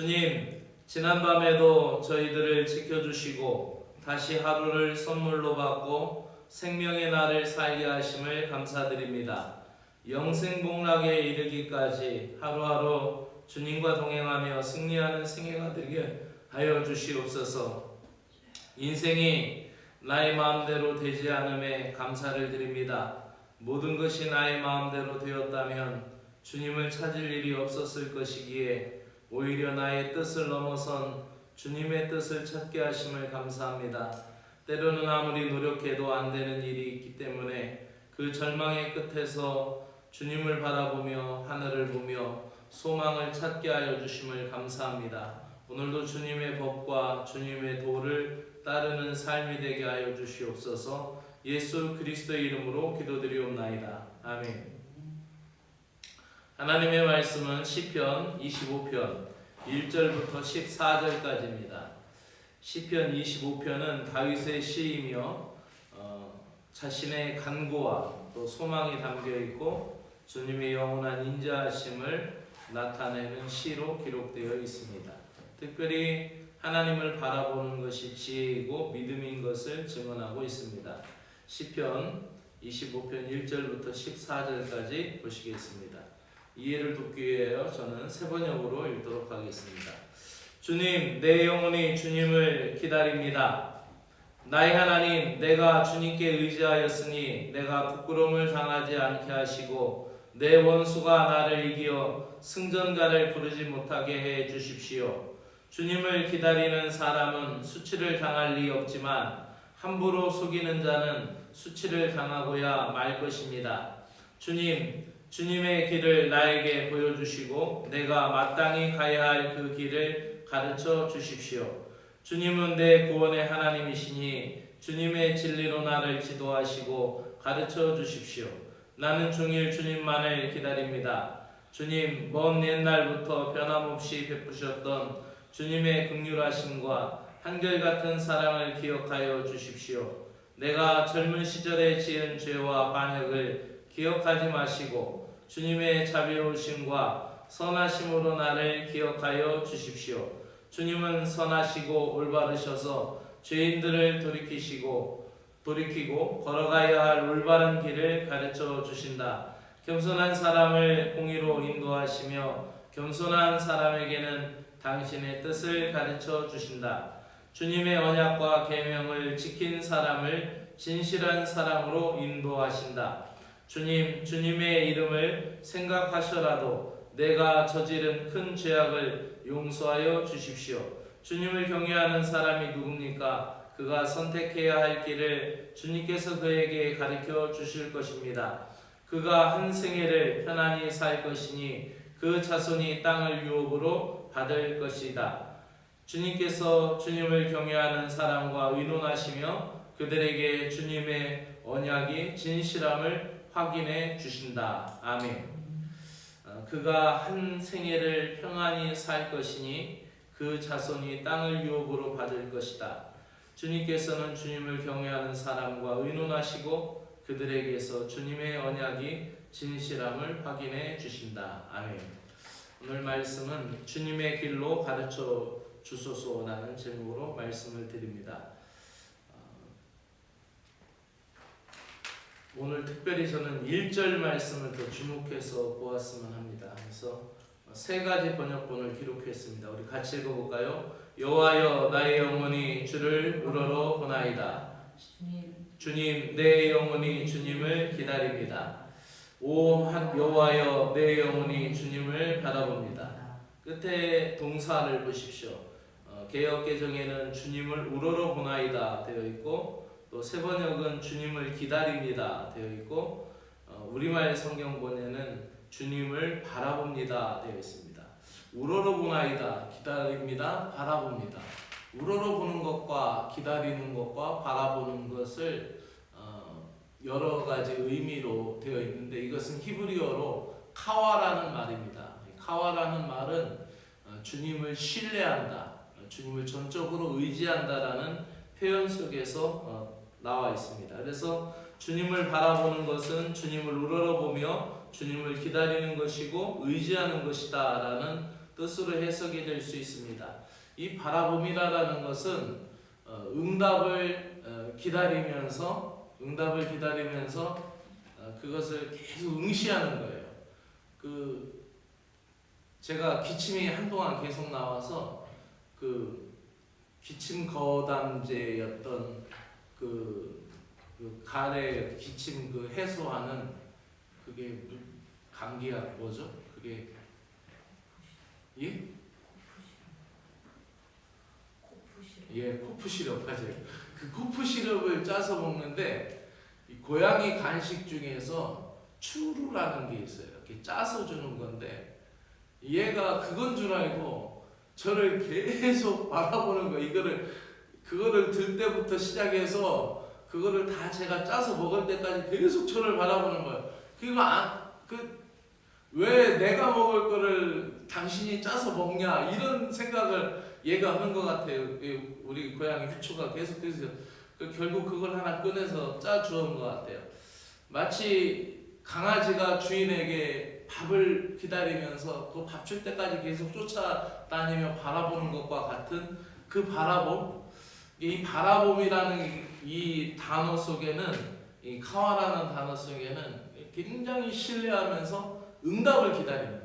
주님, 지난밤에도 저희들을 지켜주시고 다시 하루를 선물로 받고 생명의 날을 살게 하심을 감사드립니다. 영생복락에 이르기까지 하루하루 주님과 동행하며 승리하는 생애가 되게 하여 주시옵소서. 인생이 나의 마음대로 되지 않음에 감사를 드립니다. 모든 것이 나의 마음대로 되었다면 주님을 찾을 일이 없었을 것이기에 오히려 나의 뜻을 넘어선 주님의 뜻을 찾게 하심을 감사합니다. 때로는 아무리 노력해도 안 되는 일이 있기 때문에 그 절망의 끝에서 주님을 바라보며 하늘을 보며 소망을 찾게 하여 주심을 감사합니다. 오늘도 주님의 법과 주님의 도를 따르는 삶이 되게 하여 주시옵소서. 예수 그리스도의 이름으로 기도드리옵나이다. 아멘. 하나님의 말씀은 시편 25편 1절부터 14절까지입니다. 시편 25편은 다윗의 시이며 어, 자신의 간구와 또 소망이 담겨 있고 주님의 영원한 인자하심을 나타내는 시로 기록되어 있습니다. 특별히 하나님을 바라보는 것이 지혜이고 믿음인 것을 증언하고 있습니다. 시편 25편 1절부터 14절까지 보시겠습니다. 이해를 돕기 위하여 저는 세 번역으로 읽도록 하겠습니다. 주님, 내 영혼이 주님을 기다립니다. 나의 하나님, 내가 주님께 의지하였으니 내가 부끄러움을 당하지 않게 하시고 내 원수가 나를 이기어 승전가를 부르지 못하게 해 주십시오. 주님을 기다리는 사람은 수치를 당할 리 없지만 함부로 속이는 자는 수치를 당하고야 말 것입니다. 주님, 주님의 길을 나에게 보여주시고 내가 마땅히 가야 할 그 길을 가르쳐 주십시오. 주님은 내 구원의 하나님이시니 주님의 진리로 나를 지도하시고 가르쳐 주십시오. 나는 종일 주님만을 기다립니다. 주님, 먼 옛날부터 변함없이 베푸셨던 주님의 극률하심과 한결같은 사랑을 기억하여 주십시오. 내가 젊은 시절에 지은 죄와 반역을 기억하지 마시고 주님의 자비로우심과 선하심으로 나를 기억하여 주십시오. 주님은 선하시고 올바르셔서 죄인들을 돌이키시고 돌이키고 걸어가야 할 올바른 길을 가르쳐 주신다. 겸손한 사람을 공의로 인도하시며 겸손한 사람에게는 당신의 뜻을 가르쳐 주신다. 주님의 언약과 계명을 지킨 사람을 진실한 사랑으로 인도하신다. 주님, 주님의 이름을 생각하셔라도 내가 저지른 큰 죄악을 용서하여 주십시오. 주님을 경외하는 사람이 누굽니까? 그가 선택해야 할 길을 주님께서 그에게 가르쳐 주실 것입니다. 그가 한 생애를 편안히 살 것이니 그 자손이 땅을 유업으로 받을 것이다. 주님께서 주님을 경외하는 사람과 의논하시며 그들에게 주님의 언약이 진실함을 확인해 주신다. 아멘. 어, 그가 한 생애를 평안히 살 것이니 그 자손이 땅을 유업으로 받을 것이다. 주님께서는 주님을 경외하는 사람과 의논하시고 그들에게서 주님의 언약이 진실함을 확인해 주신다. 아멘. 오늘 말씀은 주님의 길로 가르쳐 주소서라는 제목으로 말씀을 드립니다. 오늘 특별히 저는 1절 말씀을 더 주목해서 보았으면 합니다. 그래서 세 가지 번역본을 기록했습니다. 우리 같이 읽어볼까요? 여호와여 나의 영혼이 주를 우러러 보나이다. 주님 내 영혼이 주님을 기다립니다. 오 한- 여호와여 내 영혼이 주님을 바라봅니다. 끝에 동사를 보십시오. 어, 개혁 개정에는 주님을 우러러 보나이다 되어 있고 또 세 번역은 주님을 기다립니다 되어 있고 어, 우리말 성경본에는 주님을 바라봅니다 되어 있습니다. 우러러 보나이다 기다립니다 바라봅니다. 우러러 보는 것과 기다리는 것과 바라보는 것을 어, 여러 가지 의미로 되어 있는데 이것은 히브리어로 카와라는 말입니다. 카와라는 말은 어, 주님을 신뢰한다, 어, 주님을 전적으로 의지한다라는 표현 속에서 어, 나와 있습니다. 그래서 주님을 바라보는 것은 주님을 우러러보며 주님을 기다리는 것이고 의지하는 것이다라는 뜻으로 해석이 될 수 있습니다. 이 바라봄이라는 것은 어, 응답을 어, 기다리면서 응답을 기다리면서 어, 그것을 계속 응시하는 거예요. 그 제가 기침이 한동안 계속 나와서 그 기침 거담제였던 그, 그 가래 기침 그 해소하는 그게 무- 감기약 뭐죠? 그게 예? 예, 코프 시럽 맞아요. 그 코프 시럽을 짜서 먹는데 이 고양이 간식 중에서 추루라는 게 있어요. 이렇게 짜서 주는 건데 얘가 그건 줄 알고 저를 계속 바라보는 거. 이거를 그거를 들 때부터 시작해서 그거를 다 제가 짜서 먹을 때까지 계속 저를 바라보는 거예요. 그거 안그왜 내가 먹을 거를 당신이 짜서 먹냐 이런 생각을 얘가 하는 것 같아요. 이 우리 고양이 휴초가 계속해서 그 결국 그걸 하나 꺼내서 짜 주는 것 같아요. 마치 강아지가 주인에게 밥을 기다리면서 그 밥 줄 때까지 계속 쫓아다니며 바라보는 것과 같은 그 바라봄, 이 바라봄이라는 이, 이 단어 속에는 이 카와라는 단어 속에는 굉장히 신뢰하면서 응답을 거야.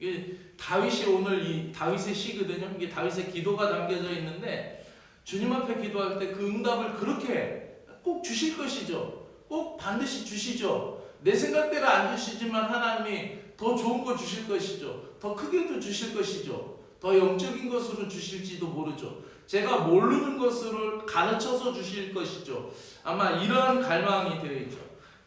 이게 다윗이 오늘 이 다윗의 시거든요. 이게 다윗의 기도가 담겨져 있는데 주님 앞에 기도할 때 그 응답을 그렇게 꼭 주실 것이죠. 꼭 반드시 주시죠. 내 생각대로 안 주시지만 하나님이 더 좋은 거 주실 것이죠. 더 크게도 주실 것이죠. 더 영적인 것으로 주실지도 모르죠. 제가 모르는 것으로 가르쳐서 주실 것이죠. 아마 이러한 갈망이 되어 있죠.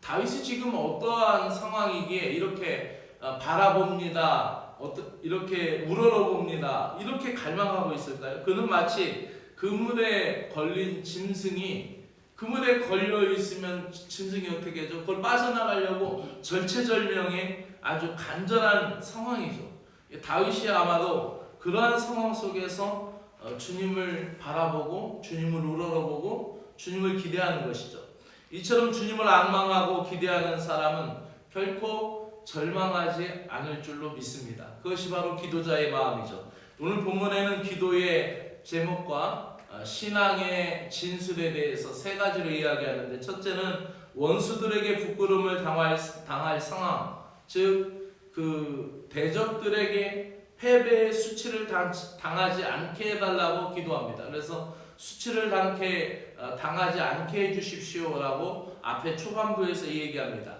다윗이 지금 어떠한 상황이기에 이렇게 어, 바라봅니다. 이렇게 우러러봅니다. 이렇게 갈망하고 있을까요? 그는 마치 그물에 걸린 짐승이 그물에 걸려 있으면 짐승이 어떻게 하죠? 그걸 빠져나가려고 절체절명의 아주 간절한 상황이죠. 다윗이 아마도 그러한 상황 속에서 어, 주님을 바라보고 주님을 우러러보고 주님을 기대하는 것이죠. 이처럼 주님을 악망하고 기대하는 사람은 결코 절망하지 않을 줄로 믿습니다. 그것이 바로 기도자의 마음이죠. 오늘 본문에는 기도의 제목과 어, 신앙의 진술에 대해서 세 가지로 이야기하는데 첫째는 원수들에게 부끄러움을 당할, 당할 상황, 즉 그 대적들에게 패배의 수치를 당, 당하지 않게 해달라고 기도합니다. 그래서 수치를 당케, 어, 당하지 않게 해주십시오라고 앞에 초반부에서 얘기합니다.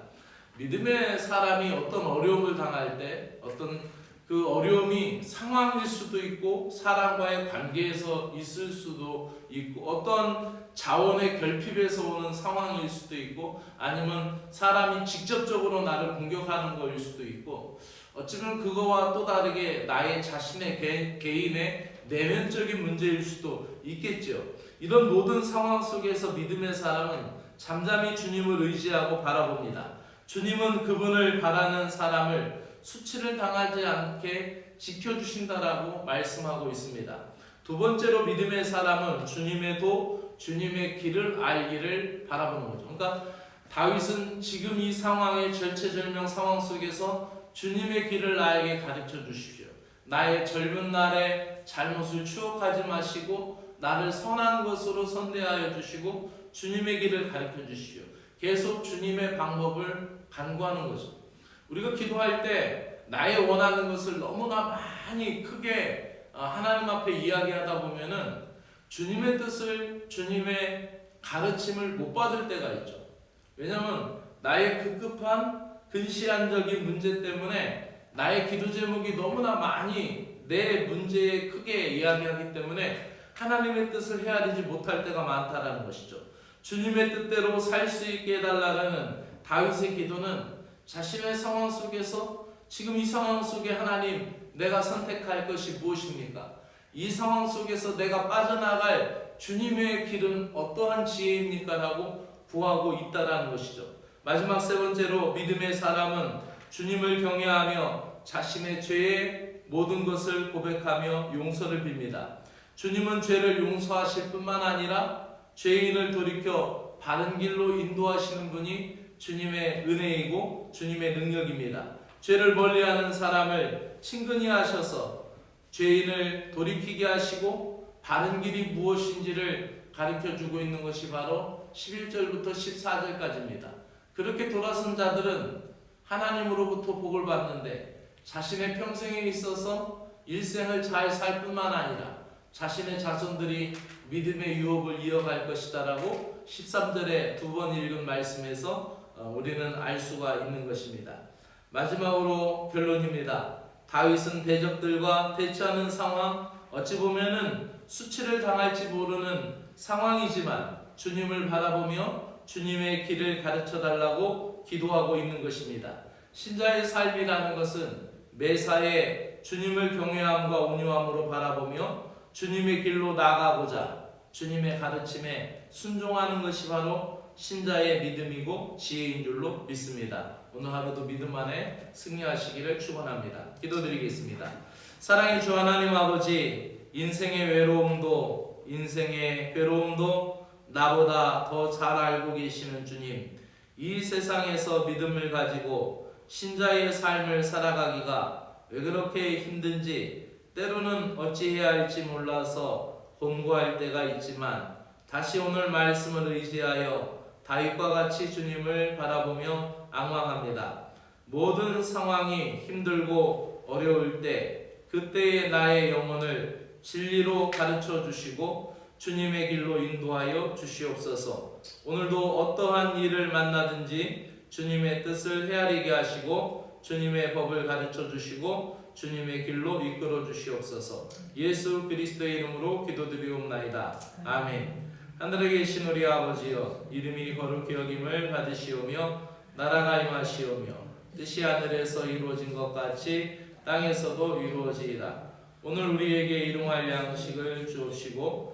믿음의 사람이 어떤 어려움을 당할 때 어떤 그 어려움이 상황일 수도 있고 사람과의 관계에서 있을 수도 있고 어떤 자원의 결핍에서 오는 상황일 수도 있고 아니면 사람이 직접적으로 나를 공격하는 거일 수도 있고 어쩌면 그거와 또 다르게 나의 자신의 개, 개인의 내면적인 문제일 수도 있겠죠. 이런 모든 상황 속에서 믿음의 사람은 잠잠히 주님을 의지하고 바라봅니다. 주님은 그분을 바라는 사람을 수치를 당하지 않게 지켜주신다라고 말씀하고 있습니다. 두 번째로 믿음의 사람은 주님의 도, 주님의 길을 알기를 바라보는 거죠. 그러니까 다윗은 지금 이 상황의 절체절명 상황 속에서 주님의 길을 나에게 가르쳐 주십시오. 나의 젊은 날의 잘못을 추억하지 마시고 나를 선한 것으로 선대하여 주시고 주님의 길을 가르쳐 주시오. 계속 주님의 방법을 간구하는 거죠. 우리가 기도할 때 나의 원하는 것을 너무나 많이 크게 어, 하나님 앞에 이야기하다 보면은 주님의 뜻을 주님의 가르침을 못 받을 때가 있죠. 왜냐하면 나의 급급한 근시안적인 문제 때문에 나의 기도 제목이 너무나 많이 내 문제에 크게 이야기하기 때문에 하나님의 뜻을 헤아리지 못할 때가 많다라는 것이죠. 주님의 뜻대로 살 수 있게 해달라는 다윗의 기도는 자신의 상황 속에서 지금 이 상황 속에 하나님 내가 선택할 것이 무엇입니까? 이 상황 속에서 내가 빠져나갈 주님의 길은 어떠한 지혜입니까? 라고 구하고 있다라는 것이죠. 마지막 세 번째로 믿음의 사람은 주님을 경외하며 자신의 죄의 모든 것을 고백하며 용서를 빕니다. 주님은 죄를 용서하실 뿐만 아니라 죄인을 돌이켜 바른 길로 인도하시는 분이 주님의 은혜이고 주님의 능력입니다. 죄를 멀리하는 사람을 친근히 하셔서 죄인을 돌이키게 하시고 바른 길이 무엇인지를 가르쳐 주고 있는 것이 바로 11절부터 14절까지입니다. 그렇게 돌아선 자들은 하나님으로부터 복을 받는데 자신의 평생에 있어서 일생을 잘 살 뿐만 아니라 자신의 자손들이 믿음의 유업을 이어갈 것이다라고 13절에 두 번 읽은 말씀에서 어, 우리는 알 수가 있는 것입니다. 마지막으로 결론입니다. 다윗은 대적들과 대치하는 상황 어찌 보면은 수치를 당할지 모르는 상황이지만 주님을 바라보며 주님의 길을 가르쳐 달라고 기도하고 있는 것입니다. 신자의 삶이라는 것은 매사에 주님을 경외함과 온유함으로 바라보며 주님의 길로 나아가고자 주님의 가르침에 순종하는 것이 바로 신자의 믿음이고 지혜인 줄로 믿습니다. 오늘 하루도 믿음 안에 승리하시기를 축원합니다. 기도드리겠습니다. 사랑의 주 하나님 아버지 인생의 외로움도 인생의 괴로움도 나보다 더 잘 알고 계시는 주님 이 세상에서 믿음을 가지고 신자의 삶을 살아가기가 왜 그렇게 힘든지 때로는 어찌해야 할지 몰라서 곤고할 때가 있지만 다시 오늘 말씀을 의지하여 다윗과 같이 주님을 바라보며 앙망합니다. 모든 상황이 힘들고 어려울 때 그때의 나의 영혼을 진리로 가르쳐 주시고 주님의 길로 인도하여 주시옵소서. 오늘도 어떠한 일을 만나든지 주님의 뜻을 헤아리게 하시고 주님의 법을 가르쳐 주시고 주님의 길로 이끌어 주시옵소서. 예수 그리스도의 이름으로 기도드리옵나이다. 아멘. 하늘에 계신 우리 아버지여 이름이 거룩히 여김을 받으시오며 나라가 임하시오며 뜻이 하늘에서 이루어진 것 같이 땅에서도 이루어지이다. 오늘 우리에게 일용할 양식을 주옵시고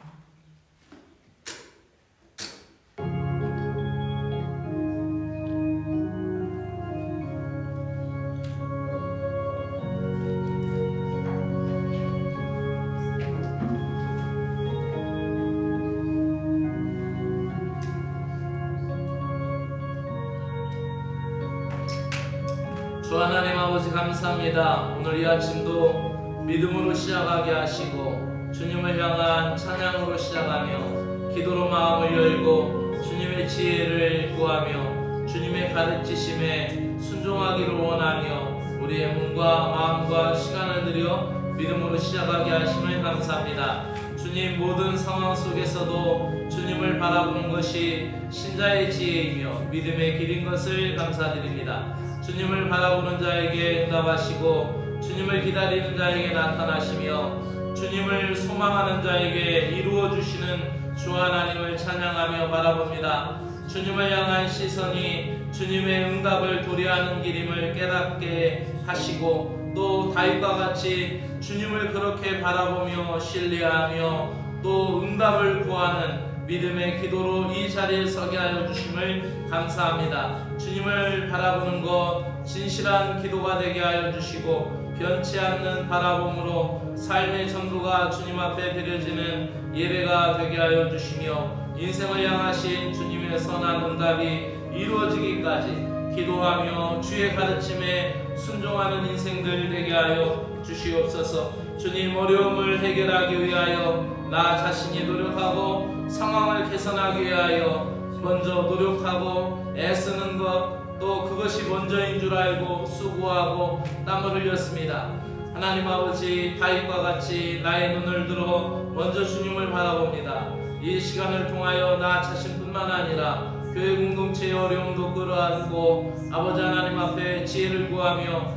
주 하나님 아버지 감사합니다. 오늘 이 아침도 믿음으로 시작하게 하시고 주님을 향한 찬양으로 시작하며 기도로 마음을 열고 주님의 지혜를 구하며 주님의 가르치심에 순종하기를 원하며 우리의 몸과 마음과 시간을 들여 믿음으로 시작하게 하심을 감사합니다. 주님 모든 상황 속에서도 주님을 바라보는 것이 신자의 지혜이며 믿음의 길인 것을 감사드립니다. 주님을 바라보는 자에게 응답하시고 주님을 기다리는 자에게 나타나시며 주님을 소망하는 자에게 이루어 주시는 주 하나님을 찬양하며 바라봅니다. 주님을 향한 시선이 주님의 응답을 도래하는 길임을 깨닫게 하시고 또 다윗과 같이 주님을 그렇게 바라보며 신뢰하며 또 응답을 구하는 믿음의 기도로 이 자리에 서게 하여 주심을 감사합니다. 주님을 바라보는 것 진실한 기도가 되게 하여 주시고 변치 않는 바라봄으로 삶의 전부가 주님 앞에 드려지는 예배가 되게 하여 주시며 인생을 향하신 주님의 선한 응답이 이루어지기까지 기도하며 주의 가르침에 순종하는 인생들 되게 하여 주시옵소서. 주님 어려움을 해결하기 위하여 나 자신이 노력하고 상황을 개선하기 위하여 먼저 노력하고 애쓰는 것 또 그것이 먼저인 줄 알고 수고하고 땀을 흘렸습니다. 하나님 아버지 다윗과 같이 나의 눈을 들어 먼저 주님을 바라봅니다. 이 시간을 통하여 나 자신뿐만 아니라 교회 공동체의 어려움도 끌어안고 아버지 하나님 앞에 지혜를 구하며